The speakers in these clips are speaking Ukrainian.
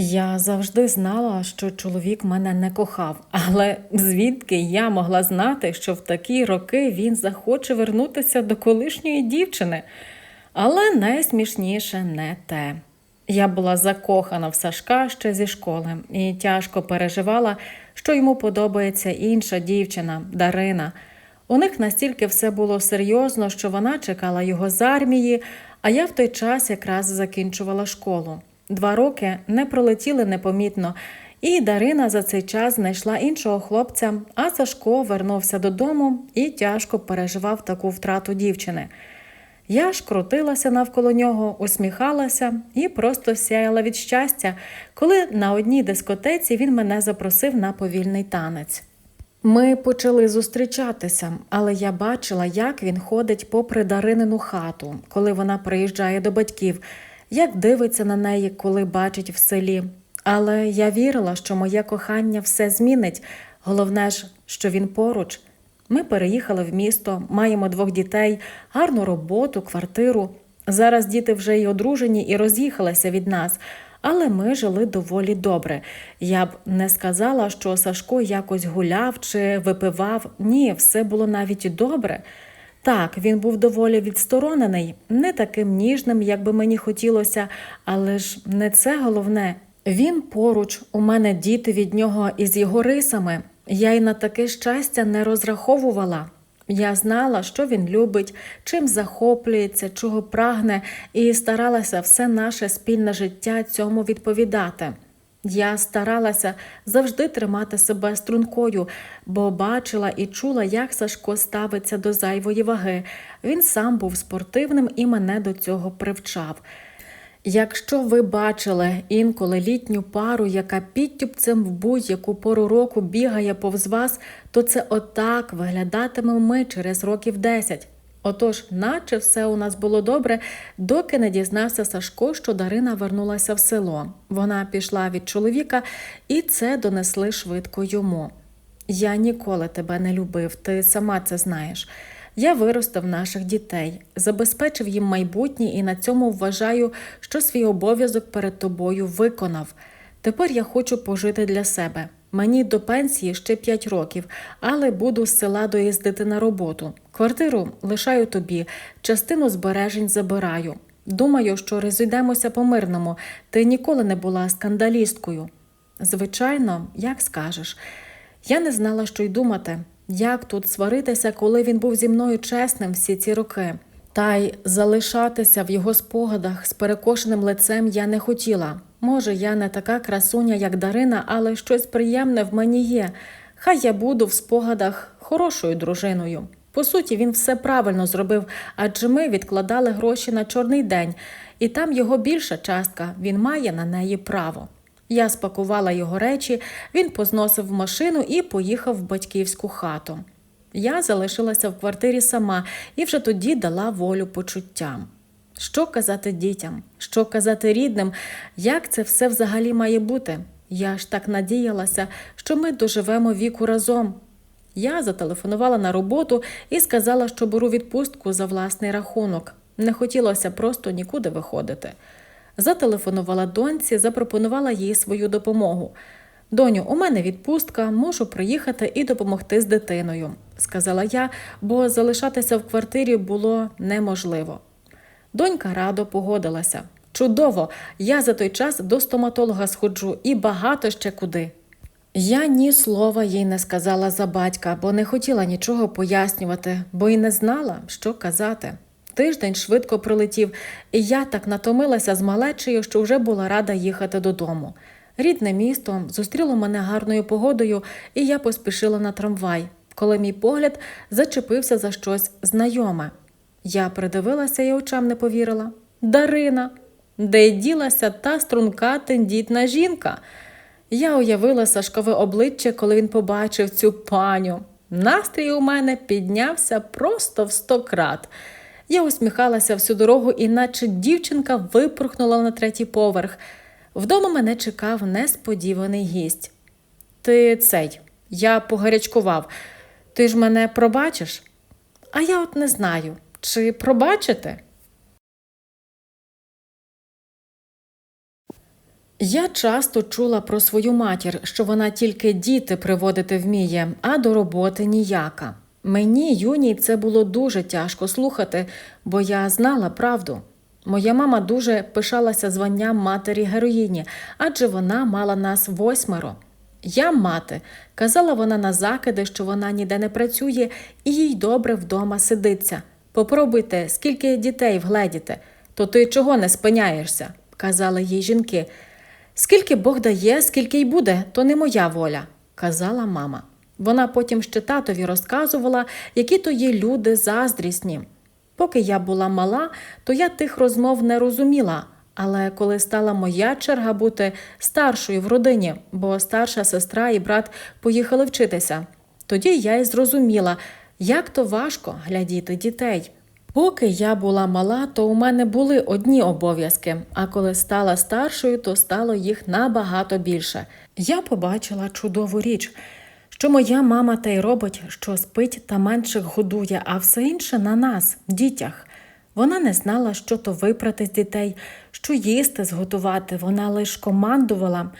Я завжди знала, що чоловік мене не кохав, але звідки я могла знати, що в такі роки він захоче вернутися до колишньої дівчини. Але найсмішніше не те. Я була закохана в Сашка ще зі школи і тяжко переживала, що йому подобається інша дівчина Дарина. У них настільки все було серйозно, що вона чекала його з армії, а я в той час якраз закінчувала школу. Два роки не пролетіли непомітно, і Дарина за цей час знайшла іншого хлопця, а Сашко вернувся додому і тяжко переживав таку втрату дівчини. Я ж крутилася навколо нього, усміхалася і просто сяяла від щастя, коли на одній дискотеці він мене запросив на повільний танець. Ми почали зустрічатися, але я бачила, як він ходить попри Даринину хату, коли вона приїжджає до батьків, як дивиться на неї, коли бачить в селі. Але я вірила, що моє кохання все змінить. Головне ж, що він поруч. Ми переїхали в місто, маємо двох дітей, гарну роботу, квартиру. Зараз діти вже й одружені і роз'їхалися від нас, але ми жили доволі добре. Я б не сказала, що Сашко якось гуляв чи випивав. Ні, все було навіть добре. Так, він був доволі відсторонений, не таким ніжним, як би мені хотілося, але ж не це головне. Він поруч, у мене діти від нього із його рисами. Я й на таке щастя не розраховувала. Я знала, що він любить, чим захоплюється, чого прагне, і старалася все наше спільне життя цьому відповідати. Я старалася завжди тримати себе стрункою, бо бачила і чула, як Сашко ставиться до зайвої ваги. Він сам був спортивним і мене до цього привчав. Якщо ви бачили інколи літню пару, яка підтюпцем в будь-яку пору року бігає повз вас, то це отак виглядатимемо ми через років 10. Отож, наче все у нас було добре, доки не дізнався Сашко, що Дарина вернулася в село. Вона пішла від чоловіка, і це донесли швидко йому. Я ніколи тебе не любив, ти сама це знаєш. Я виростив наших дітей, забезпечив їм майбутнє і на цьому вважаю, що свій обов'язок перед тобою виконав. Тепер я хочу пожити для себе. Мені до пенсії ще 5 років, але буду з села доїздити на роботу. Квартиру лишаю тобі, частину збережень забираю. Думаю, що розійдемося по-мирному. Ти ніколи не була скандалісткою. Звичайно, як скажеш. Я не знала, що й думати. Як тут сваритися, коли він був зі мною чесним всі ці роки? Та й залишатися в його спогадах з перекошеним лицем я не хотіла. Може, я не така красуня, як Дарина, але щось приємне в мені є. Хай я буду в спогадах хорошою дружиною. По суті, він все правильно зробив, адже ми відкладали гроші на чорний день, і там його більша частка, він має на неї право. Я спакувала його речі, він позносив машину і поїхав в батьківську хату. Я залишилася в квартирі сама і вже тоді дала волю почуттям. Що казати дітям, що казати рідним, як це все взагалі має бути? Я ж так надіялася, що ми доживемо віку разом. Я зателефонувала на роботу і сказала, що беру відпустку за власний рахунок. Не хотілося просто нікуди виходити. Зателефонувала доньці, запропонувала їй свою допомогу. Доню, у мене відпустка, можу приїхати і допомогти з дитиною, сказала я, бо залишатися в квартирі було неможливо. Донька радо погодилася. Чудово, я за той час до стоматолога сходжу і багато ще куди. Я ні слова їй не сказала за батька, бо не хотіла нічого пояснювати, бо й не знала, що казати. Тиждень швидко пролетів, і я так натомилася з малечею, що вже була рада їхати додому. Рідне місто зустріло мене гарною погодою, і я поспішила на трамвай, коли мій погляд зачепився за щось знайоме. Я придивилася і очам не повірила. Дарина, де ділася та струнка тендітна жінка. Я уявила Сашкове обличчя, коли він побачив цю паню. Настрій у мене піднявся просто в сто крат. Я усміхалася всю дорогу, і наче дівчинка випорхнула на третій поверх. Вдома мене чекав несподіваний гість. Ти цей, я погарячкував. Ти ж мене пробачиш? А я от не знаю, чи пробачите? Я часто чула про свою матір, що вона тільки діти приводити вміє, а до роботи ніяка. Мені, юній, це було дуже тяжко слухати, бо я знала правду. Моя мама дуже пишалася званням матері героїні, адже вона мала нас восьмеро. Я мати, казала вона на закиди, що вона ніде не працює і їй добре вдома сидиться. Попробуйте, скільки дітей вгледіте, то ти чого не спиняєшся, казали їй жінки. Скільки Бог дає, скільки й буде, то не моя воля, казала мама. Вона потім ще татові розказувала, які то є люди заздрісні. Поки я була мала, то я тих розмов не розуміла. Але коли стала моя черга бути старшою в родині, бо старша сестра і брат поїхали вчитися, тоді я й зрозуміла, як то важко глядіти дітей. Поки я була мала, то у мене були одні обов'язки, а коли стала старшою, то стало їх набагато більше. Я побачила чудову річ, що моя мама та й робить, що спить та менших годує, а все інше на нас, дітях. Вона не знала, що то випрати з дітей, що їсти зготувати. Вона лише командувала.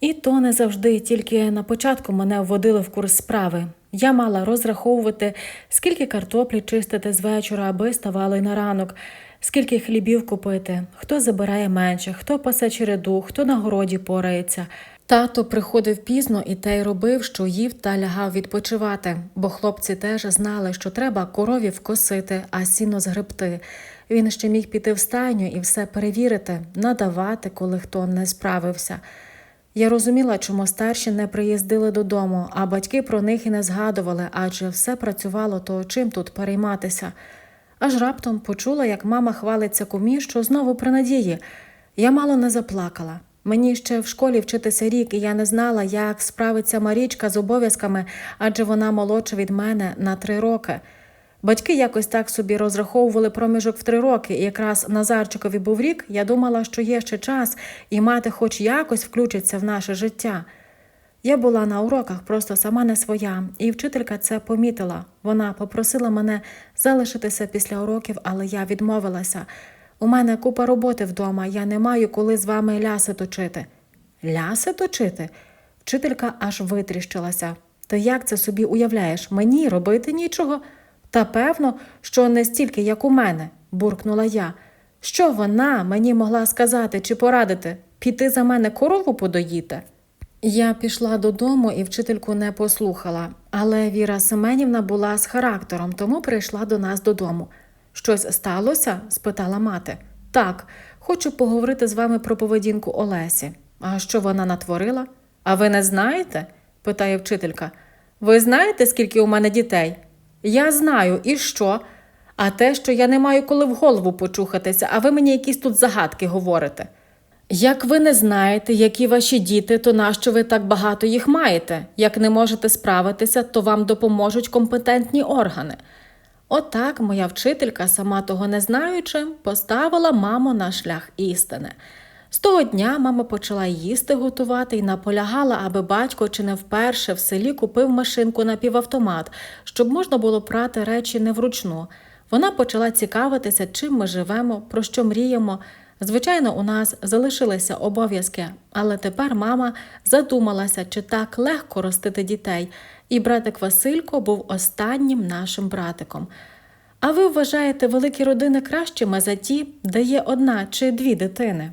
І то не завжди, тільки на початку мене вводили в курс справи. Я мала розраховувати, скільки картоплі чистити з вечора, аби ставали на ранок, скільки хлібів купити, хто забирає менше, хто пасе череду, хто на городі порається. Тато приходив пізно і те й робив, що їв та лягав відпочивати, бо хлопці теж знали, що треба корові вкосити, а сіно згребти. Він ще міг піти в стайню і все перевірити, надавати, коли хто не справився. Я розуміла, чому старші не приїздили додому, а батьки про них і не згадували, адже все працювало, то чим тут перейматися. Аж раптом почула, як мама хвалиться кумі, що знову при надії. Я мало не заплакала. Мені ще в школі вчитися рік, і я не знала, як справиться Марічка з обов'язками, адже вона молодша від мене на три роки. Батьки якось так собі розраховували проміжок в три роки, і якраз Назарчикові був рік, я думала, що є ще час, і мати хоч якось включиться в наше життя. Я була на уроках просто сама не своя, і вчителька це помітила. Вона попросила мене залишитися після уроків, але я відмовилася. У мене купа роботи вдома, я не маю коли з вами ляси точити. Ляси точити? Вчителька аж витріщилася. Ти як це собі уявляєш? Мені робити нічого? Та певно, що не стільки, як у мене, буркнула я. Що вона мені могла сказати чи порадити? Піти за мене корову подоїти? Я пішла додому і вчительку не послухала, але Віра Семенівна була з характером, тому прийшла до нас додому. Щось сталося? спитала мати. Так, хочу поговорити з вами про поведінку Олесі. А що вона натворила? А ви не знаєте? питає вчителька. Ви знаєте, скільки у мене дітей? Я знаю, і що? А те, що я не маю коли в голову почухатися, а ви мені якісь тут загадки говорите. Як ви не знаєте, які ваші діти, то нащо ви так багато їх маєте? Як не можете справитися, то вам допоможуть компетентні органи. Отак моя вчителька, сама того не знаючи, поставила маму на шлях істини. З того дня мама почала їсти готувати і наполягала, аби батько чи не вперше в селі купив машинку на півавтомат, щоб можна було прати речі не вручну. Вона почала цікавитися, чим ми живемо, про що мріємо. Звичайно, у нас залишилися обов'язки, але тепер мама задумалася, чи так легко ростити дітей, і братик Василько був останнім нашим братиком. А ви вважаєте великі родини кращими за ті, де є одна чи дві дитини?